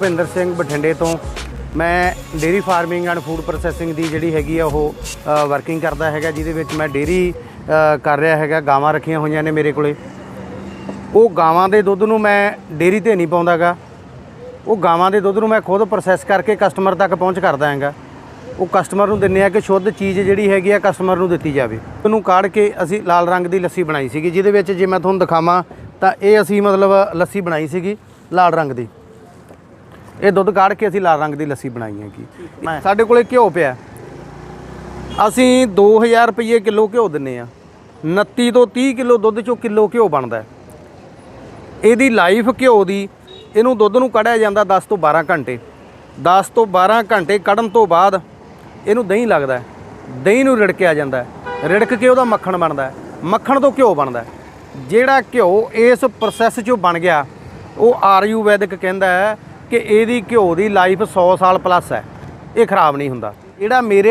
ਭੁਪਿੰਦਰ ਸਿੰਘ ਬਠਿੰਡੇ ਤੋਂ ਮੈਂ dairy farming and food processing ਦੀ ਜਿਹੜੀ ਹੈਗੀ ਆ ਉਹ ਵਰਕਿੰਗ ਕਰਦਾ ਹੈਗਾ, ਜਿਹਦੇ ਵਿੱਚ ਮੈਂ ਡੇਰੀ ਕਰ ਰਿਹਾ ਹੈਗਾ, ਗਾਵਾਂ ਰੱਖੀਆਂ ਹੋਈਆਂ ਨੇ ਮੇਰੇ ਕੋਲੇ। ਉਹ ਗਾਵਾਂ ਦੇ ਦੁੱਧ ਨੂੰ ਮੈਂ ਡੇਰੀ ਤੇ ਨਹੀਂ ਪਾਉਂਦਾਗਾ। ਉਹ ਗਾਵਾਂ ਦੇ ਦੁੱਧ ਨੂੰ ਮੈਂ ਖੁਦ ਪ੍ਰੋਸੈਸ ਕਰਕੇ ਕਸਟਮਰ ਤੱਕ ਪਹੁੰਚ ਕਰਦਾ ਹੈਗਾ। ਉਹ ਕਸਟਮਰ ਨੂੰ ਦਿੰਨੇ ਆ ਕਿ ਸ਼ੁੱਧ ਚੀਜ਼ ਜਿਹੜੀ ਹੈਗੀ ਆ ਕਸਟਮਰ ਨੂੰ ਦਿੱਤੀ ਜਾਵੇ। ਉਹਨੂੰ ਕਾੜ ਕੇ ਅਸੀਂ ਲਾਲ ਰੰਗ ਦੀ ਲੱਸੀ ਬਣਾਈ ਸੀਗੀ, ਜਿਹਦੇ ਵਿੱਚ ਜੇ ਮੈਂ ਤੁਹਾਨੂੰ ਦਿਖਾਵਾਂ ਤਾਂ ਇਹ ਅਸੀਂ ਮਤਲਬ ਲੱਸੀ ਬਣਾਈ ਸੀਗੀ ਲਾਲ ਰੰਗ ਦੀ। ਇਹ ਦੁੱਧ ਕਾੜ ਕੇ ਅਸੀਂ ਲਾਲ ਰੰਗ ਦੀ ਲੱਸੀ ਬਣਾਈ ਹੈਗੀ। ਸਾਡੇ ਕੋਲੇ ਘਿਓ ਪਿਆ। ਅਸੀਂ 2000 ਰੁਪਏ ਕਿਲੋ ਘਿਓ ਦਿੰਨੇ ਆ। 29 ਤੋਂ 30 ਕਿਲੋ ਦੁੱਧ ਚੋਂ ਕਿਲੋ ਘਿਓ ਬਣਦਾ ਇਹਦੀ ਲਾਈਫ ਘਿਓ ਦੀ, ਇਹਨੂੰ ਦੁੱਧ ਨੂੰ ਕੜਿਆ ਜਾਂਦਾ 10 ਤੋਂ 12 ਘੰਟੇ। 10 ਤੋਂ 12 ਘੰਟੇ ਕੱਢਣ ਤੋਂ ਬਾਅਦ ਇਹਨੂੰ ਦਹੀਂ ਲੱਗਦਾ ਦਹੀਂ ਨੂੰ ਰਿੜਕਿਆ ਜਾਂਦਾ ਰਿੜਕ ਕੇ ਉਹਦਾ ਮੱਖਣ ਬਣਦਾ ਮੱਖਣ ਤੋਂ ਘਿਓ ਬਣਦਾ ਜਿਹੜਾ ਘਿਓ ਇਸ ਪ੍ਰੋਸੈਸ 'ਚੋਂ ਬਣ ਗਿਆ, ਉਹ ਆਯੁਰਵੈਦਿਕ ਕਹਿੰਦਾ ਹੈ ਕਿ ਇਹਦੀ ਘਿਓ ਦੀ ਲਾਈਫ 100 ਸਾਲ ਪਲੱਸ ਹੈ। ਇਹ ਖਰਾਬ ਨਹੀਂ ਹੁੰਦਾ। ਜਿਹੜਾ ਮੇਰੇ